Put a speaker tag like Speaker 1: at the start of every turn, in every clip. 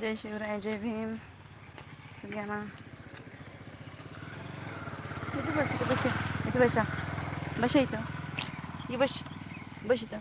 Speaker 1: जय शिवराय जय भीम. सगळ्यांना इथे बस इथे बस इथे बसा बसा इथं. ये बस बस इथं.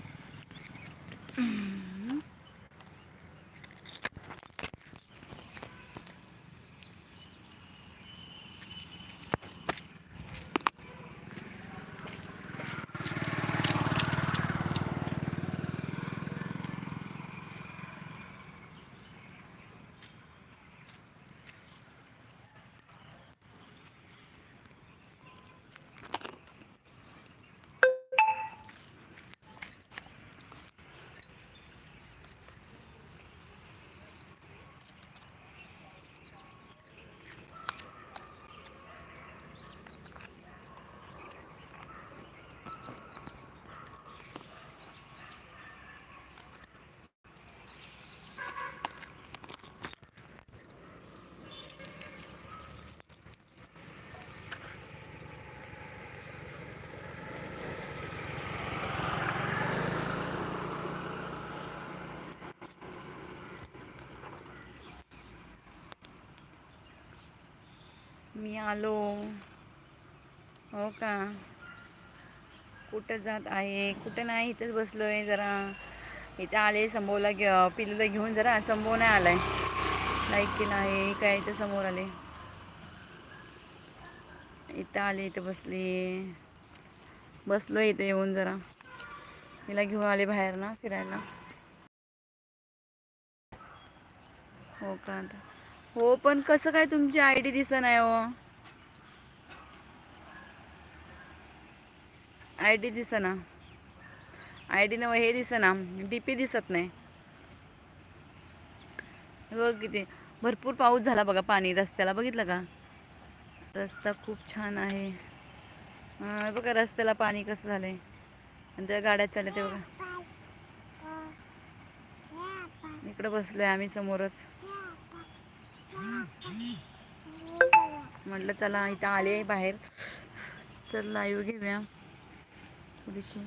Speaker 1: मी आलो. हो का? कुठं जात आहे? कुठं नाही? इथंच बसलो आहे जरा. इथं आले संभवला घे पिल्लूला घेऊन जरा संभव नाही आला आहे लाईक केला आहे काय इथं समोर आले? इथं आले इथं बसले. बसलो इथं येऊन जरा. हिला घेऊन आले बाहेर ना फिरायला. हो का आता? हो पण कसं काय तुमची आय डी दिसत नाही हो? आय डी दिसना आय डी नव हे दिसना डी पी दिसत नाही. बघ किती भरपूर पाऊस झाला बघा पाणी रस्त्याला बघितलं का? रस्ता खूप छान आहे. बघा रस्त्याला पाणी कसं झालं आहे आणि त्या गाड्या चालल्या ते बघा. इकडं बसलोय आम्ही समोरच. म्हटलं चला इथं आले बाहेर. तर लाईव्ह घेऊया. थोडीशी.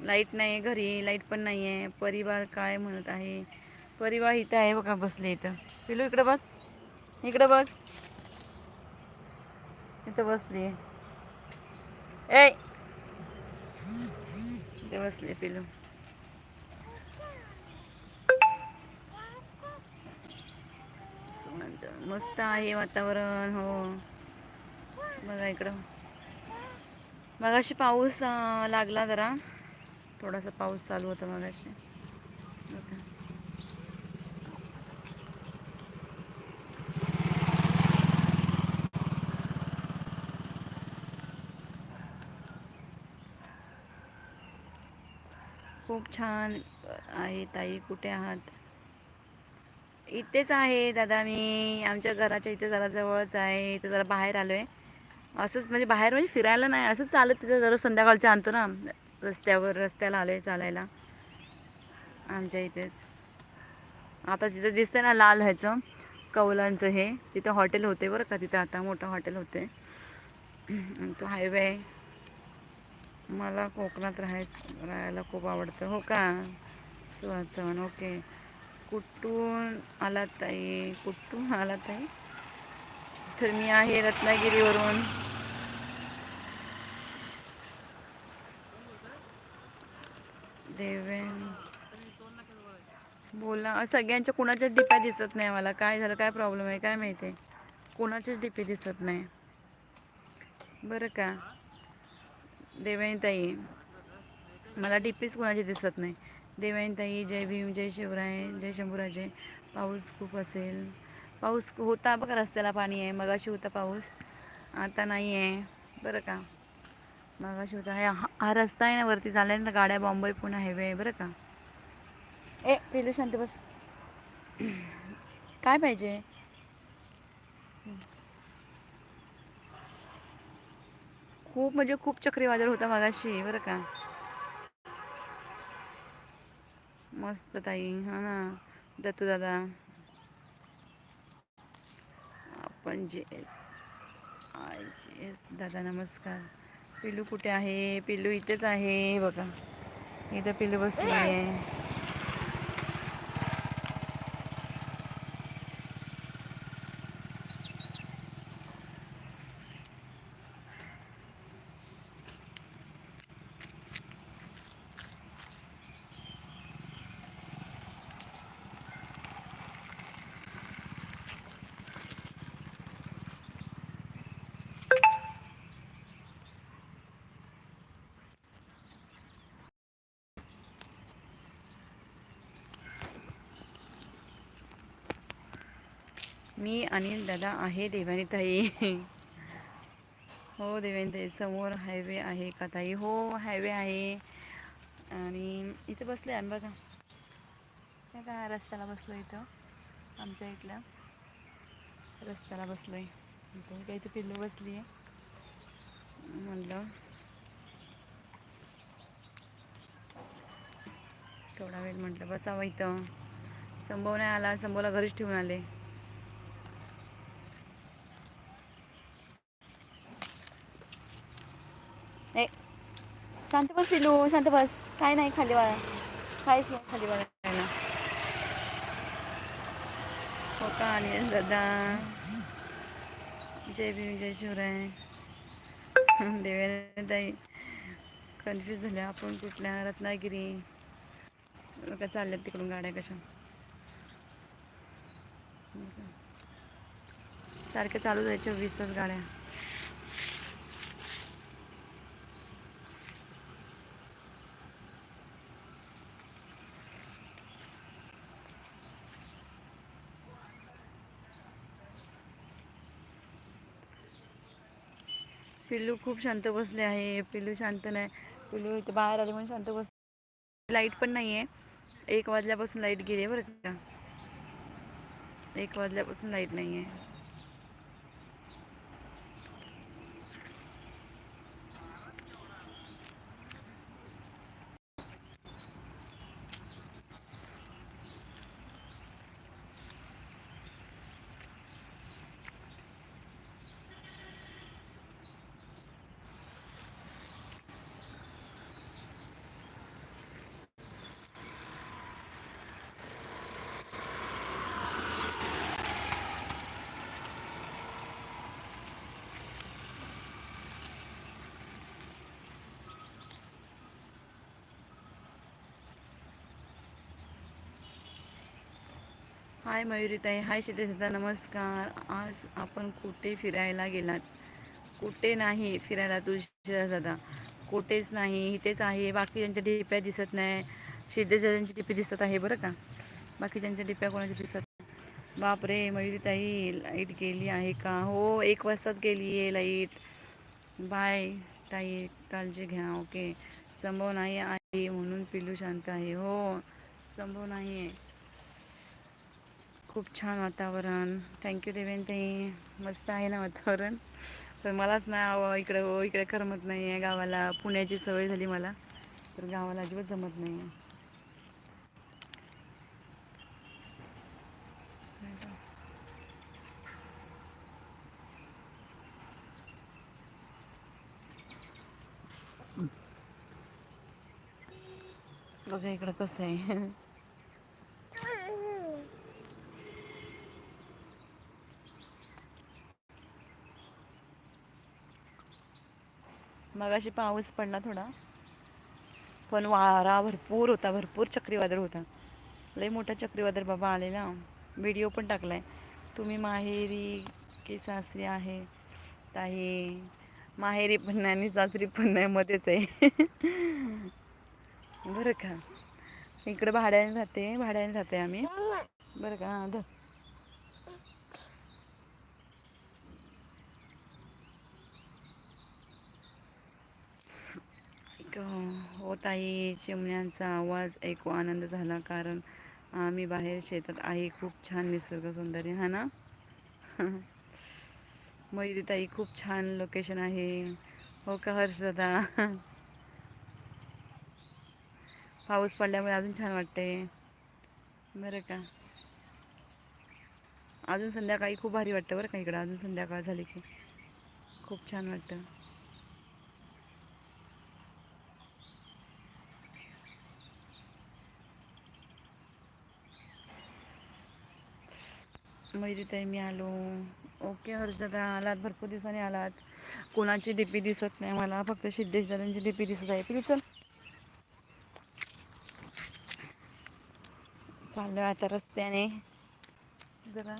Speaker 1: लाइट नाही आहे घरी लाइट पण नाही आहे परिवार काय म्हणत आहे? परिवार इथं आहे बघा बसले इथं. पिलू इकडं बघ. इकडं बघ. इथं बसली ए! इथे बसले पिलू. सुनांचं मस्त आहे वातावरण हो. बघा इकडं. मगाशी पाऊस लागला जरा. थोडासा पाऊस चालू होता मगाशी. खूप छान आहे ताई. कुठे आहात? इथेच आहे दादा मी. आमच्या घराच्या इथे जरा जवळच आहे. इथे जरा बाहेर आलो आहे असंच म्हणजे बाहेर म्हणजे फिरायला नाही असंच चालत तिथं. जरा संध्याकाळच्या आणतो ना. रस्त्यावर रस्त्याला आलो आहे चालायला. आमच्या इथेच. आता तिथं दिसतंय ना लाल ह्याचं कौलांचं हे. तिथं हॉटेल होते बरं का तिथं. आता मोठं हॉटेल होते. आणि तो हायवे आहे. मला कोकणात राहायचं राहायला खूप आवडतं. हो का? सुहास चव्हाण ओके. कुठून आलात ताई? कुठून आलात ताई? तर मी आहे रत्नागिरीवरून. देवेन. बोला सगळ्यांच्या कुणाच्याच डिप्या दिसत नाही मला काय झालं काय प्रॉब्लेम आहे काय माहिती? आहे कोणाचेच डिपे दिसत नाही. बरं का? देवयानीताई मला डिपीच कोणाची दिसत नाही. देवयानीताई जय भीम जय शिवराय जय शंभूराजे. पाऊस खूप असेल. पाऊस होता बघा रस्त्याला पाणी आहे मगाशी होता पाऊस आता नाही आहे. बरं का? मगाशी होता. हा हा रस्ता आहे ना वरती चालला ना गाड्या बॉम्बे पुणे हायवे आहे बरं का? ए पिलू शांत बस. काय पाहिजे? खूप म्हणजे खूप चक्रीवादळ होता मगाशी बरं का? मस्त ताई हा ना दत्तू दादा. आपण जे एस आय जे एस दादा नमस्कार. पिल्लू कुठे आहे? पिल्लू इथेच आहे बघा. इथं पिल्लू बसली आहे. मी अनिल दादा आहे देवानी ताई हो देवानी ताई समोर हायवे आहे का ताई? हो हायवे आहे. आणि इथे बसले आम्ही बघा. हे काय रस्त्याला बसलो इथं. आमच्या इथल्या रस्त्याला बसलो आहे इथं काही इथे पिल्लू बसली आहे म्हणलं थोडा वेळ म्हटलं बसावं इथं. संभव नाही आला संभवला घरीच ठेवून आले. शांत बस पिलू शांत बस. काय नाही खाली वाळा काहीच नाही खाली वाळायला हो का आणि दादा. जय भीम जय शिवराय. देवेंद्र ताई. कन्फ्यूज झाले आपण कुठल्या? रत्नागिरी. का चालल्यात तिकडून गाड्या कशा? सारख्या चालू जायच्या वीस तास गाड्या. पिल्लू खूप शांत बसले आहे. पिल्लू शांत नाही. पिल्लू इथे बाहेर आले म्हणून शांत बस लाइट पण नाही आहे एक वाजल्यापासून लाइट गेली आहे बरं का. एक वाजल्यापासून लाइट नाही आहे हाय मयुरीताई हाय शेतेचा नमस्कार. आज आपण कुठे फिरायला गेलात? कुठे नाही फिरायला तू दादा कुठेच नाही इथेच आहे. बाकीच्यांच्या ढिप्या दिसत नाही. सिद्धेदादांची टिपी दिसत आहे बरं का? बाकीच्यांच्या टिप्या कोणाच्या दिसत नाही. बापरे मयुरीताई लाइट गेली आहे का? हो एक वाजताच गेली आहे लाइट. बाय ताई काळजी घ्या ओके. संभव नाही आहे म्हणून पिलू शांत आहे. हो संभव नाही आहे. खूप छान वातावरण. थँक्यू देवेंताई मस्त आहे ना वातावरण. पण मलाच नाही इकडे इकडं हो इकडे करमत नाही आहे गावाला. पुण्याची सवय झाली मला. तर गावाला अजिबात जमत नाही आहे बघा इकडं कसं आहे. मगाशी पाऊस पडला थोडा. पण वारा भरपूर होता भरपूर चक्रीवादळ होता. लई मोठा चक्रीवादळ बाबा आलेला. व्हिडिओ पण टाकला आहे तुम्ही माहेरी की सासरी आहे? ताई माहेरी पण नाही आणि सासरी पण नाही मध्येच आहे. बरं का. इकडं भाड्याने राहते भाड्याने राहते आम्ही. बरं का हां एक हो ताई चिमण्यांचा आवाज ऐकू आनंद झाला. कारण आम्ही बाहेर शेतात आहे. खूप छान निसर्ग सौंदर्य हा ना? मयुरी ताई खूप छान लोकेशन आहे. हो का हर्षदा? पाऊस पडल्यामुळे अजून छान वाटते बरं का? अजून संध्याकाळी खूप भारी वाटतं बरं का इकडं. अजून संध्याकाळ झाली की खूप छान वाटतं. ताई मी आलो. ओके हर्षदा आलात भरपूर दिवसांनी आलात. कोणाची डीपी दिसत नाही मला फक्त सिद्धेश दादांची डीपी दिसत आहे. प्लीज चल. चाललो आता रस्त्याने. जरा.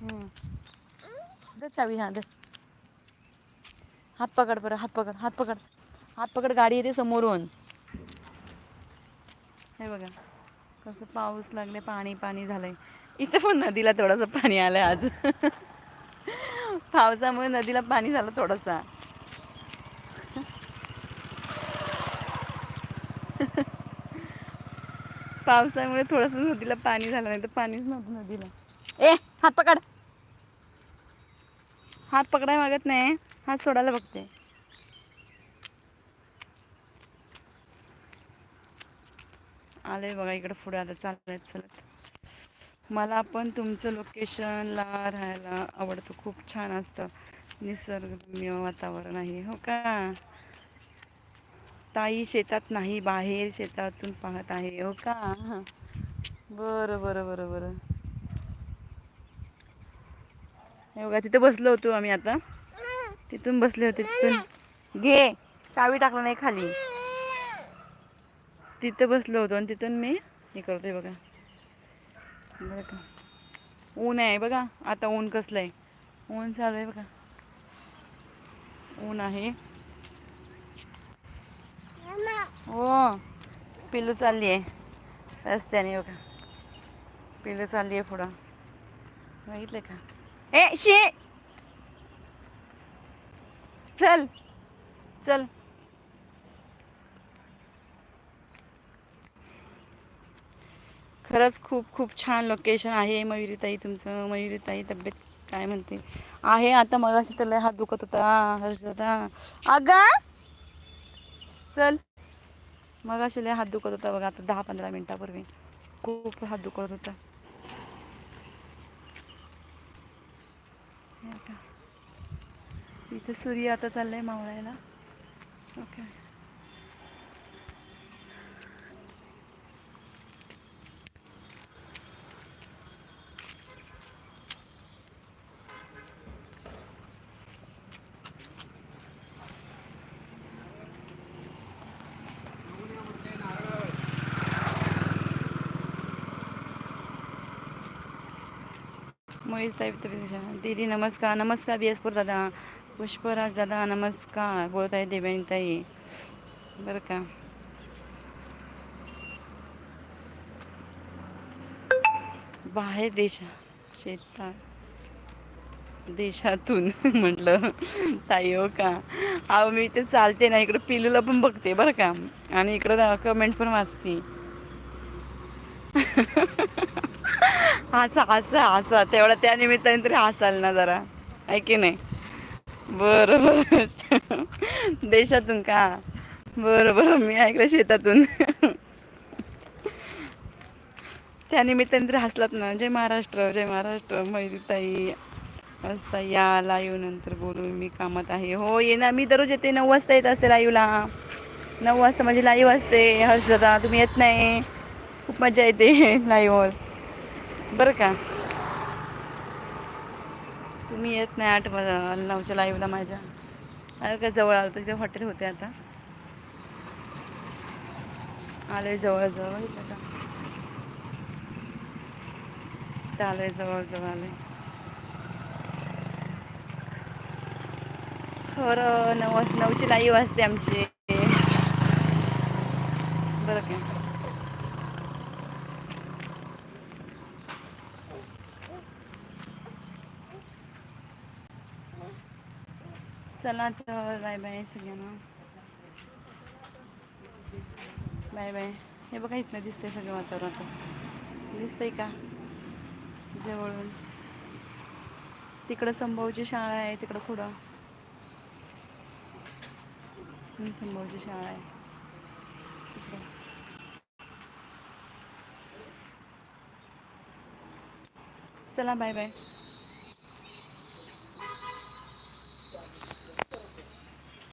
Speaker 1: हम्म. चावी हां दर हात पकड बरं हात पकड हात पकड. हात पकड गाडी येते समोरून. हे बघा. कसं पाऊस लागले पाणी पाणी झालंय. इथं पण नदीला थोडंसं पाणी आलंय आज. पावसामुळे नदीला पाणी झालं थोडंसं. पावसामुळे थोडंसं नदीला पाणी झालं नाही तर पाणीच नव्हतं नदीला. ए हात पकड. हात पकडाय मागत नाही. हात सोडायला बघते. आले बघा इकडे पुढे आता चालत चलत मला पण तुमचं लोकेशनला राहायला आवडतं. खूप छान असतं. निसर्गरम्य वातावरण आहे. हो का? ताई शेतात नाही बाहेर शेतातून पाहत आहे. हो का? बरं बरं बरं बरं. हे बघा तिथं बसलो होतो आम्ही आता. तिथून बसले होते तिथून. घे चावी टाकलं नाही खाली. तिथं बसलो होतो आणि तिथून मी हे करते बघा. बरं का? ऊन आहे बघा. आता ऊन कसलं आहे ऊन चालू आहे बघा. ऊन आहे. हो पिल्लू चालली आहे. रस्त्याने बघा. पिल्लू चालली आहे पुढं. बघितलं का? ए शे! चल. चल. खरंच खूप खूप छान लोकेशन आहे. मयुरीताई तुमचं. मयुरीताई तब्येत काय म्हणते? आहे आता मगाशी तर त्याला हात दुखत होता. हर्ष होता. अगा! चल. मग लय हात दुखत होता बघा आता दहा पंधरा मिनटापूर्वी. खूप हात दुखत होता. इथं सूर्य आता चाललाय मावळायला. ओके. मोहित साहेब दीदी नमस्कार नमस्कार बी एस दादा. पुष्पराज दादा नमस्कार. बोलत आहे देवयानीताई बरं का? बाहेर देशा शेतात देशातून म्हटलं. ताई हो का? अहो मी इथे चालते ना. इकडं पिलूला पण बघते बरं का? आणि इकडं कमेंट पण वाचते. हसा हसा हसा. तेवढा त्या निमित्ताने तरी हसाल ना जरा. आहे की नाही? बरं बरं. देशातून का? बरं बरं. मी ऐकलं शेतातून. त्या निमित्ताने तरी हसलात ना. जय महाराष्ट्र जय महाराष्ट्र. मयुरीताई वाजता या लाईव्ह नंतर बोलू मी कामात आहे. हो ये ना. मी दररोज येते. नऊ वाजता येत असते लाईव्हला. नऊ वाजता माझी लाईव्ह असते. हर्षदा तुम्ही येत नाही. खूप मजा येते लाईव्हवर. बरं का? तुम्ही येत नाही आठ नऊच्या लाईव्हला माझ्या. अरे काय जवळ आलं तर तिथे हॉटेल होते आता. आले जवळजवळ जवळ आता. आलं आहे जवळजवळ आलं आहे खरं नऊ नऊची लाईव्ह असते आमची. बरं काय चला तर बाय बाय सगळ्यांना. Bye bye. हे बघा इथनं दिसतंय सगळं वातावरण आता. दिसतंय का? जवळून. तिकडं संभवची शाळा आहे तिकडं पुढं. संभवची शाळा आहे. तिकडं. चला बाय बाय.